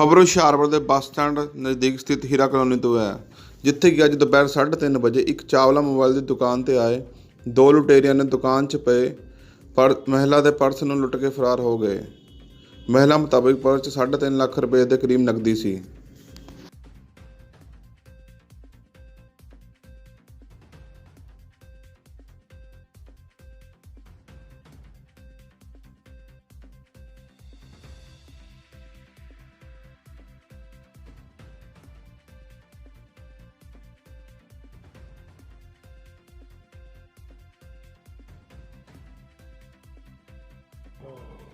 ਖਬਰ ਹੁਸ਼ਿਆਰਪੁਰ ਦੇ bus stand ਨਜ਼ਦੀਕ ਸਥਿਤ ਹੀਰਾ ਕਲੋਨੀ ਤੋਂ ਹੈ, ਜਿੱਥੇ ਕਿ ਅੱਜ ਦੁਪਹਿਰ 3:30 ਵਜੇ ਇੱਕ ਚਾਵਲਾ ਮੋਬਾਈਲ ਦੀ ਦੁਕਾਨ ਤੇ ਆਏ ਦੋ ਲੁਟੇਰਿਆਂ ਨੇ ਦੁਕਾਨ 'ਚ ਪਏ, ਪਰ ਮਹਿਲਾ ਦੇ ਪਰਸ ਨੂੰ ਲੁੱਟ ਕੇ ਫਰਾਰ ਹੋ ਗਏ। ਮਹਿਲਾ ਮੁਤਾਬਕ ਪਰਸ 'ਚ 3.5 ਲੱਖ ਰੁਪਏ ਦੇ ਕਰੀਬ ਨਕਦੀ ਸੀ।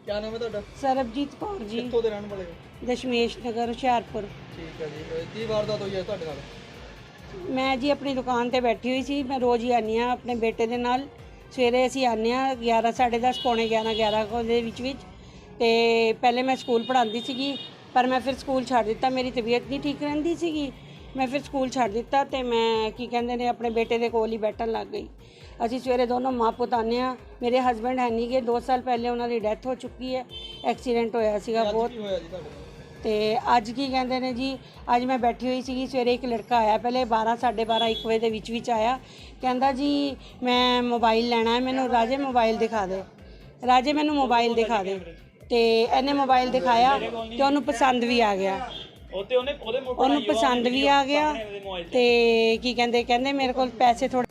ਕਿਆ ਨਾਮ ਹੈ ਤੁਹਾਡਾ? ਸਰਬਜੀਤ ਕੌਰ ਜੀ। ਕਿੱਥੋਂ ਦੇ ਰਹਿਣ ਵਾਲੇ ਹੋ? ਦਸ਼ਮੇਸ਼ ਨਗਰ ਹੁਸ਼ਿਆਰਪੁਰ। ਠੀਕ ਹੈ ਜੀ। ਅਹ ਕੀ ਵਾਰਦਾਤ ਹੋਈ ਹੈ ਤੁਹਾਡੇ ਨਾਲ? ਮੈਂ ਜੀ ਆਪਣੀ ਦੁਕਾਨ ਤੇ ਬੈਠੀ ਹੋਈ ਸੀ। ਮੈਂ ਰੋਜ਼ ਹੀ ਆਉਂਦੀ ਹਾਂ ਆਪਣੇ ਬੇਟੇ ਦੇ ਨਾਲ। ਸਵੇਰੇ ਅਸੀਂ ਆਉਂਦੇ ਹਾਂ 11 10:30 ਪੌਣੇ 11 11 ਕੁ ਦੇ ਵਿੱਚ ਵਿੱਚ। ਤੇ ਪਹਿਲੇ ਮੈਂ ਸਕੂਲ ਪੜ੍ਹਾਉਂਦੀ ਸੀਗੀ ਪਰ ਮੈਂ ਫਿਰ ਸਕੂਲ ਛੱਡ ਦਿੱਤਾ। ਮੇਰੀ ਤਬੀਅਤ ਨਹੀਂ ਠੀਕ ਰਹਿੰਦੀ ਸੀਗੀ। ਮੈਂ ਫਿਰ ਸਕੂਲ ਛੱਡ ਦਿੱਤਾ ਤੇ ਮੈਂ ਕੀ ਕਹਿੰਦੇ ਨੇ ਆਪਣੇ ਬੇਟੇ ਦੇ ਕੋਲ ਹੀ ਬੈਠਣ ਲੱਗ ਗਈ। ਅਸੀਂ ਸਵੇਰੇ ਦੋਨੋਂ ਮਾਂ ਪੁੱਤ ਆਉਂਦੇ ਹਾਂ। ਮੇਰੇ ਹਸਬੰਡ ਹੈ ਨਹੀਂ ਗੇ 2 ਸਾਲ ਪਹਿਲੇ ਉਹਨਾਂ ਦੀ ਡੈਥ ਹੋ ਚੁੱਕੀ ਹੈ। ਐਕਸੀਡੈਂਟ ਹੋਇਆ ਸੀਗਾ ਬਹੁਤ। ਤੇ ਅੱਜ ਕੀ ਕਹਿੰਦੇ ਨੇ ਜੀ ਅੱਜ ਮੈਂ ਬੈਠੀ ਹੋਈ ਸੀਗੀ ਸਵੇਰੇ ਇੱਕ ਲੜਕਾ ਆਇਆ ਪਹਿਲੇ 12 12:30 1 ਵਜੇ ਦੇ ਵਿੱਚ ਵਿੱਚ ਆਇਆ। ਕਹਿੰਦਾ ਜੀ ਮੈਂ ਮੋਬਾਈਲ ਲੈਣਾ ਹੈ ਮੈਨੂੰ ਰਾਜੇ ਮੋਬਾਈਲ ਦਿਖਾ ਦੇ। ਰਾਜੇ ਮੈਨੂੰ ਮੋਬਾਈਲ ਦਿਖਾ ਦੇ ਤੇ ਇਹਨੇ ਮੋਬਾਈਲ ਦਿਖਾਇਆ ਤੇ ਉਹਨੂੰ ਪਸੰਦ ਵੀ ਆ ਗਿਆ। ਉਹਤੇ ਉਹਨੇ ਉਹਦੇ ਮੋਟਰ ਉਹਨੂੰ ਪਸੰਦ ਵੀ ਆ ਗਿਆ ਤੇ ਕੀ ਕਹਿੰਦੇ ਕਹਿੰਦੇ ਮੇਰੇ ਕੋਲ ਪੈਸੇ ਥੋੜੇ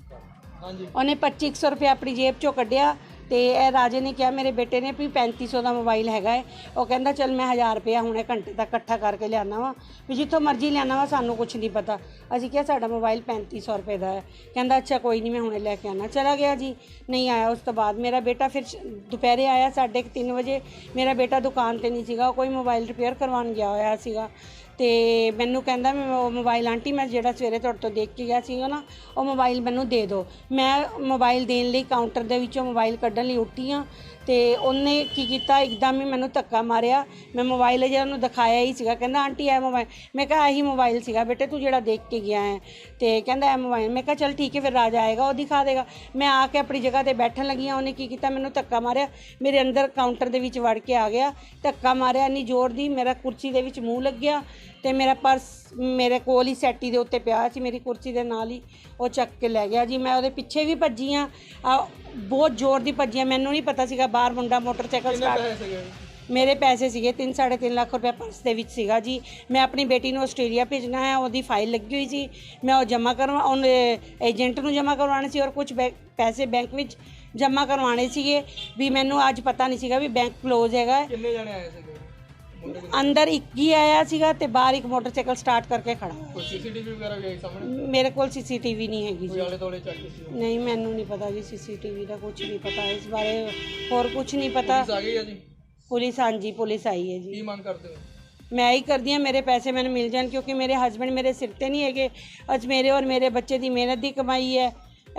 ਹਾਂਜੀ। ਉਹਨੇ 2500 ਰੁਪਏ ਆਪਣੀ ਜੇਬ ਚੋਂ ਕੱਢਿਆ। ਤੇ ਇਹ ਰਾਜੇ ਨੇ ਕਿਹਾ ਮੇਰੇ ਬੇਟੇ ਨੇ ਵੀ 3500 ਦਾ ਮੋਬਾਈਲ ਹੈਗਾ ਹੈ। ਉਹ ਕਹਿੰਦਾ, ਚੱਲ ਮੈਂ 1000 ਰੁਪਇਆ ਹੁਣੇ ਘੰਟੇ ਤੱਕ ਇਕੱਠਾ ਕਰਕੇ ਲਿਆਣਾ ਵਾ। ਵੀ ਜਿੱਥੋਂ ਮਰਜ਼ੀ ਲਿਆਣਾ ਵਾ, ਸਾਨੂੰ ਕੁਝ ਨਹੀਂ ਪਤਾ। ਅਸੀਂ ਕਿਹਾ, ਸਾਡਾ ਮੋਬਾਈਲ 3500 ਰੁਪਏ ਦਾ ਹੈ। ਕਹਿੰਦਾ, ਅੱਛਾ, ਕੋਈ ਨਹੀਂ, ਮੈਂ ਹੁਣੇ ਲੈ ਕੇ ਆਣਾ ਚਲਾ ਗਿਆ ਜੀ। ਨਹੀਂ ਆਇਆ ਉਸ ਤੋਂ ਬਾਅਦ। ਮੇਰਾ ਬੇਟਾ ਫਿਰ ਦੁਪਹਿਰੇ ਆਇਆ ਸਾਢੇ ਕੁ ਤਿੰਨ ਵਜੇ। ਮੇਰਾ ਬੇਟਾ ਦੁਕਾਨ ਤੇ ਨਹੀਂ ਸੀਗਾ। ਉਹ ਕੋਈ ਮੋਬਾਈਲ ਰਿਪੇਅਰ ਕਰਵਾਉਣ ਗਿਆ ਹੋਇਆ ਸੀਗਾ। ਤੇ ਮੈਨੂੰ ਕਹਿੰਦਾ, ਮੈਂ ਉਹ ਮੋਬਾਈਲ ਆਂਟੀ, ਮੈਂ ਜਿਹੜਾ ਸਵੇਰੇ ਤੁਹਾਡੇ ਤੋਂ ਦੇਖ ਕੇ ਗਿਆ ਸੀਗਾ ਨਾ, ਉਹ ਮੋਬਾਈਲ ਮੈਨੂੰ ਦੇ ਦਿਓ। ਮੈਂ ਮੋਬਾਈਲ ਦੇਣ ਲਈ ਕਾਊਂਟਰ ਦੇ ਵਿੱਚੋਂ ਮੋਬਾਈਲ ਕੱਢਣ ਲਈ ਉੱਠੀ ਹਾਂ ਤੇ ਉਹਨੇ ਕੀ ਕੀਤਾ, ਇੱਕਦਮ ਹੀ ਮੈਨੂੰ ਧੱਕਾ ਮਾਰਿਆ। ਮੈਂ ਮੋਬਾਈਲ ਜਿਹੜਾ ਉਹਨੂੰ ਦਿਖਾਇਆ ਹੀ ਸੀਗਾ, ਕਹਿੰਦਾ, ਆਂਟੀ, ਇਹ ਮੋਬਾਈਲ ਮੈਂ ਕਿਹਾ ਇਹੀ ਮੋਬਾਈਲ ਸੀਗਾ ਬੇਟੇ, ਤੂੰ ਜਿਹੜਾ ਦੇਖ ਕੇ ਗਿਆ ਹੈ। ਤੇ ਕਹਿੰਦਾ, ਇਹ ਮੋਬਾਈਲ ਮੈਂ ਕਿਹਾ, ਚਲ ਠੀਕ ਹੈ, ਫਿਰ ਰਾਜਾ ਆਏਗਾ, ਉਹ ਦਿਖਾ ਦੇਗਾ। ਮੈਂ ਆ ਕੇ ਆਪਣੀ ਜਗ੍ਹਾ ਤੇ ਬੈਠਣ ਲੱਗੀ ਹਾਂ ਉਹਨੇ ਕੀ ਕੀਤਾ, ਮੈਨੂੰ ਧੱਕਾ ਮਾਰਿਆ। ਮੇਰੇ ਅੰਦਰ ਕਾਊਂਟਰ ਦੇ ਵਿੱਚ ਵੜ ਕੇ ਆ ਗਿਆ, ਧੱਕਾ ਮਾਰਿਆ, ਇੰਨੀ ਜ਼ੋਰ ਦੀ ਮੇਰਾ ਕੁਰਸੀ ਦੇ ਵਿੱਚ ਮੂੰਹ ਲੱਗਿਆ ਤੇ ਮੇਰਾ ਪਰਸ ਮੇਰੇ ਕੋਲ ਹੀ ਸੈਟੀ ਦੇ ਉੱਤੇ ਪਿਆ ਸੀ, ਮੇਰੀ ਕੁਰਸੀ ਦੇ ਨਾਲ ਹੀ ਉਹ ਚੱਕ ਕੇ ਲੈ ਗਿਆ। ਜੀ, ਮੈਂ ਉਹਦੇ ਪਿੱਛੇ ਵੀ ਭੱਜੀ ਆ ਬਹੁਤ ਜ਼ੋਰ ਦੀ ਭੱਜੀ ਹਾਂ ਮੈਨੂੰ ਨਹੀਂ ਪਤਾ ਸੀਗਾ ਬਾਹਰ ਮੁੰਡਾ ਮੋਟਰਸਾਈਕਲ ਸਟਾਰਟ ਮੇਰੇ ਪੈਸੇ ਸੀਗੇ 3 3.5 ਲੱਖ ਰੁਪਏ ਪਰਸ ਦੇ ਵਿੱਚ ਸੀਗਾ ਜੀ। ਮੈਂ ਆਪਣੀ ਬੇਟੀ ਨੂੰ ਆਸਟ੍ਰੇਲੀਆ ਭੇਜਣਾ ਹੈ ਉਹਦੀ ਫਾਈਲ ਲੱਗੀ ਹੋਈ ਸੀ। ਮੈਂ ਉਹ ਜਮ੍ਹਾਂ ਕਰਵਾ ਉਹਨੇ ਏਜੰਟ ਨੂੰ ਜਮ੍ਹਾਂ ਕਰਵਾਉਣੇ ਸੀ ਔਰ ਕੁਝ ਪੈਸੇ ਬੈਂਕ ਵਿੱਚ ਜਮ੍ਹਾਂ ਕਰਵਾਉਣੇ ਸੀਗੇ। ਵੀ ਮੈਨੂੰ ਅੱਜ ਪਤਾ ਨਹੀਂ ਸੀਗਾ ਵੀ ਬੈਂਕ ਕਲੋਜ਼ ਹੈਗਾ। ਕਿੰਨੇ ਜਣੇ ਆਏ ਦੇ ਅੰਦਰ ਇੱਕ ਹੀ ਆਇਆ ਸੀਗਾ ਤੇ ਬਾਹਰ ਇੱਕ ਮੋਟਰਸਾਈਕਲ ਸਟਾਰਟ ਕਰਕੇ ਖੜਾ। ਕੋਈ ਸੀਸੀਟੀਵੀ ਵਗੈਰਾ ਵੀ ਆਈ ਸਾਹਮਣੇ? ਮੇਰੇ ਕੋਲ ਸੀਸੀਟੀਵੀ ਨਹੀਂ ਹੈਗੀ ਕੋਈ ਜੀ ਆਲੇ ਤੋਲੇ ਚੱਕ ਸੀ? ਨਹੀਂ ਮੈਨੂੰ ਨਹੀਂ ਪਤਾ ਜੀ ਸੀਸੀਟੀਵੀ ਦਾ ਕੁਝ ਨਹੀਂ ਪਤਾ। ਇਸ ਬਾਰੇ ਹੋਰ ਕੁਝ ਨਹੀਂ ਪਤਾ। ਪੁਲਿਸ ਆ ਗਈ ਜੀ? ਪੁਲਿਸ ਹਾਂਜੀ ਪੁਲਿਸ ਆਈ ਹੈ ਜੀ। ਕੀ ਮੰਗ ਕਰਦੇ ਹੋ? ਮੈਂ ਹੀ ਕਰਦੀ ਹਾਂ ਮੇਰੇ ਪੈਸੇ ਮੈਨੂੰ ਮਿਲ ਜਾਣ ਕਿਉਂਕਿ ਮੇਰੇ ਹਸਬੰਡ ਮੇਰੇ ਸਿਰ ਤੇ ਨਹੀਂ ਹੈਗੇ। ਅੱਜ ਮੇਰੇ ਔਰ ਮੇਰੇ ਬੱਚੇ ਦੀ ਮਿਹਨਤ ਦੀ ਕਮਾਈ ਹੈ।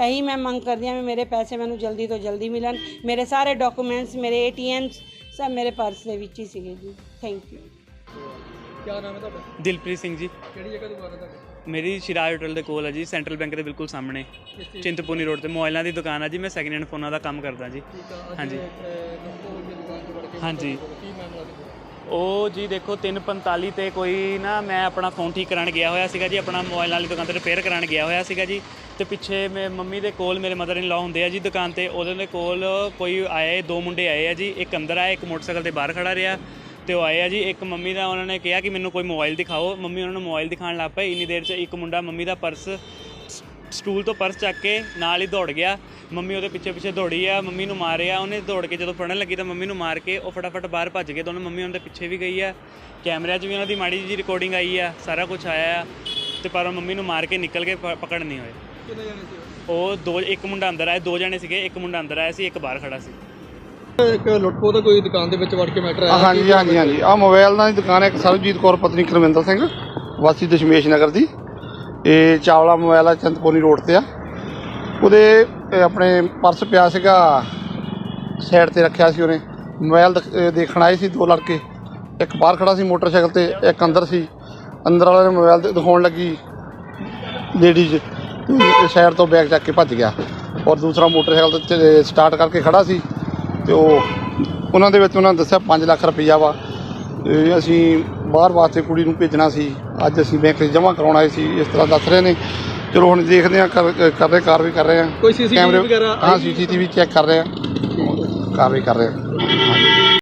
ਇਹੀ ਮੈਂ ਮੰਗ ਕਰਦੀ ਹਾਂ ਵੀ ਮੇਰੇ ਪੈਸੇ ਮੈਨੂੰ ਜਲਦੀ ਤੋਂ ਜਲਦੀ ਮਿਲਣ। ਮੇਰੇ ਸਾਰੇ ਡਾਕੂਮੈਂਟਸ ਮੇਰੇ ਏਟੀਐਮਸ ਸਭ ਮੇਰੇ ਪਰਸ ਦੇ ਵਿੱਚ ਹੀ ਸੀਗੇ ਜੀ। ਥੈਂਕ ਯੂ ਕਿਆ ਨਾਮ ਹੈ ਤੁਹਾਡਾ? ਦਿਲਪ੍ਰੀਤ ਸਿੰਘ ਜੀ। ਕਿਹੜੀ ਜਗ੍ਹਾ ਦੁਕਾਨ ਹੈ ਤੁਹਾਡੀ? ਮੇਰੀ ਸ਼ਿਰਾਜ ਹੋਟਲ ਦੇ ਕੋਲ ਹੈ ਜੀ ਸੈਂਟਰਲ ਬੈਂਕ ਦੇ ਬਿਲਕੁਲ ਸਾਹਮਣੇ। ਚਿੰਤਪੁਰਨੀ ਰੋਡ ਤੇ ਮੋਬਾਈਲਾਂ ਦੀ ਦੁਕਾਨ ਹੈ ਜੀ ਮੈਂ ਸੈਕਿੰਡ ਹੈਂਡ ਫੋਨਾਂ ਦਾ ਕੰਮ ਕਰਦਾ ਜੀ। ਆ ਹਾਂਜੀ। ਕੇ ਹਾਂਜੀ। ਕੀ ਉਹ ਜੀ ਦੇਖੋ 345 ਤੇ ਕੋਈ ਨਾ ਮੈਂ ਆਪਣਾ ਫੋਨ ਠੀਕ ਕਰਾਉਣ ਗਿਆ ਹੋਇਆ ਸੀਗਾ ਜੀ ਆਪਣਾ ਮੋਬਾਈਲ ਵਾਲੀ ਦੁਕਾਨ ਤੇ ਰਿਪੇਅਰ ਕਰਾਉਣ ਗਿਆ ਹੋਇਆ ਸੀਗਾ ਜੀ। ਤੇ ਪਿੱਛੇ ਮੇ ਮੰਮੀ ਦੇ ਕੋਲ ਮੇਰੇ ਮਦਰ ਇਨ ਲਾ ਹੁੰਦੇ ਆ ਜੀ ਦੁਕਾਨ ਤੇ, ਉਹਦੇ ਦੇ ਕੋਲ ਕੋਈ ਆਏ, ਦੋ ਮੁੰਡੇ ਆਏ ਆ ਜੀ, ਇੱਕ ਅੰਦਰ ਆਇਆ, ਇੱਕ ਮੋਟਰਸਾਈਕਲ ਤੇ ਬਾਹਰ ਖੜਾ ਰਿਹਾ ਤੇ ਉਹ ਆਏ ਆ ਜੀ, ਇੱਕ ਮੰਮੀ ਦਾ ਉਹਨਾਂ ਨੇ ਕਿਹਾ ਕਿ ਮੈਨੂੰ ਕੋਈ ਮੋਬਾਈਲ ਦਿਖਾਓ, ਮੰਮੀ ਉਹਨਾਂ ਨੂੰ ਮੋਬਾਈਲ ਦਿਖਾਉਣ ਲੱਗ ਪਏ, ਇੰਨੀ ਦੇਰ 'ਚ ਇੱਕ ਮੁੰਡਾ ਮੰਮੀ ਦਾ ਪਰਸ ਸ- ਸਟੂਲ ਤੋਂ ਪਰਸ ਚੱਕ ਕੇ ਨਾਲ ਹੀ ਦੌੜ ਗਿਆ, ਮੰਮੀ ਉਹਦੇ ਪਿੱਛੇ ਪਿੱਛੇ ਦੌੜੀ ਆ, ਮੰਮੀ ਨੂੰ ਮਾਰਿਆ, ਉਹਨੇ ਦੌੜ ਕੇ ਜਦੋਂ ਫੜਨ ਲੱਗੀ ਤਾਂ ਮੰਮੀ ਨੂੰ ਮਾਰ ਕੇ ਉਹ ਫਟਾਫਟ ਬਾਹਰ ਭੱਜ ਗਏ, ਦੋਨੋਂ ਮੰਮੀ ਉਹਨਾਂ ਦੇ ਪਿੱਛੇ ਵੀ ਗਈ ਆ, ਕੈਮਰਿਆਂ 'ਚ ਵੀ ਉਹਨਾਂ ਦੀ ਮਾੜੀ ਜਿਹੀ ਰਿਕਾਰਡਿੰਗ ਆਈ ਆ, ਸਾਰਾ ਕੁਝ ਆਇਆ ਆ ਤੇ ਪਰ ਉਹ ਮੰਮੀ ਨੂੰ ਮਾਰ ਕੇ ਨਿਕਲ ਕੇ ਪਕੜ ਨਹੀਂ ਹੋਏ। ਕਿੰਨੇ ਜਣੇ ਸੀ? ਉਹ? ਦੋ ਇੱਕ ਮੁੰਡਾ ਅੰਦਰ ਆਇਆ ਦੋ ਜਣੇ ਸੀਗੇ ਇੱਕ ਮੁੰਡਾ ਅੰਦਰ ਆਇਆ ਸੀ ਇੱਕ ਬਾਹਰ ਖੜਾ ਸੀ। ਇੱਕ ਲੁੱਟਖੋ ਦਾ ਕੋਈ ਦੁਕਾਨ ਦੇ ਵਿੱਚ ਵੜ ਕੇ ਮੈਟਰ ਆਇਆ ਹਾਂਜੀ ਹਾਂਜੀ ਹਾਂਜੀ। ਆ ਮੋਬਾਈਲ ਦੀ ਦੁਕਾਨ ਹੈ ਇੱਕ ਸਰਬਜੀਤ ਕੌਰ ਪਤਨੀ ਕਰਮਿੰਦਰ ਸਿੰਘ ਵਾਸੀ ਦਸ਼ਮੇਸ਼ ਨਗਰ ਦੀ। ਇਹ ਚਾਵਲਾ ਮੋਬਾਈਲ ਆ ਚੰਦਪੁਰਨੀ ਰੋਡ ਤੇ ਆ। ਉਹਦੇ ਆਪਣੇ ਪਰਸ ਪਿਆ ਸੀਗਾ ਸਾਈਡ ਤੇ ਰੱਖਿਆ ਸੀ ਉਹਨੇ। ਮੋਬਾਈਲ ਦੇਖਣ ਆਏ ਸੀ ਦੋ ਲੜਕੇ। ਇੱਕ ਬਾਹਰ ਖੜਾ ਸੀ ਮੋਟਰਸਾਈਕਲ ਤੇ ਇੱਕ ਅੰਦਰ ਸੀ। ਅੰਦਰ ਵਾਲੇ ਨੇ ਮੋਬਾਈਲ ਦਿਖਾਉਣ ਲੱਗੀ। ਲੇਡੀਜ਼। ਸਾਈਡ ਤੋਂ ਬੈਗ ਚੱਕ ਕੇ ਭੱਜ ਗਿਆ ਔਰ ਦੂਸਰਾ ਮੋਟਰਸਾਈਕਲ ਤੇ ਸਟਾਰਟ ਕਰਕੇ ਖੜਾ ਸੀ ਤੇ ਉਹ ਉਹਨਾਂ ਦੇ ਵਿੱਚ ਉਹਨਾਂ ਨੇ ਦੱਸਿਆ 5 ਲੱਖ ਰੁਪਈਆ ਵਾ ਤੇ ਅਸੀਂ ਬਾਹਰ ਵਾਸਤੇ ਕੁੜੀ ਨੂੰ ਭੇਜਣਾ ਸੀ। ਅੱਜ ਅਸੀਂ ਬੈਂਕ 'ਚ ਜਮ੍ਹਾਂ ਕਰਾਉਣ ਆਏ ਸੀ ਇਸ ਤਰ੍ਹਾਂ ਦੱਸ ਰਹੇ ਨੇ। ਚਲੋ ਹੁਣ ਦੇਖਦੇ ਆ ਕਰ ਕਰ ਰਹੇ ਕਾਰਵਾਈ ਕਰ ਰਹੇ ਆ ਕੋਈ CCTV ਵਗੈਰਾ ਹਾਂ ਸੀਸੀਟੀਵੀ ਚੈੱਕ ਕਰ ਰਹੇ ਆ ਕਾਰਵਾਈ ਕਰ ਰਹੇ ਆ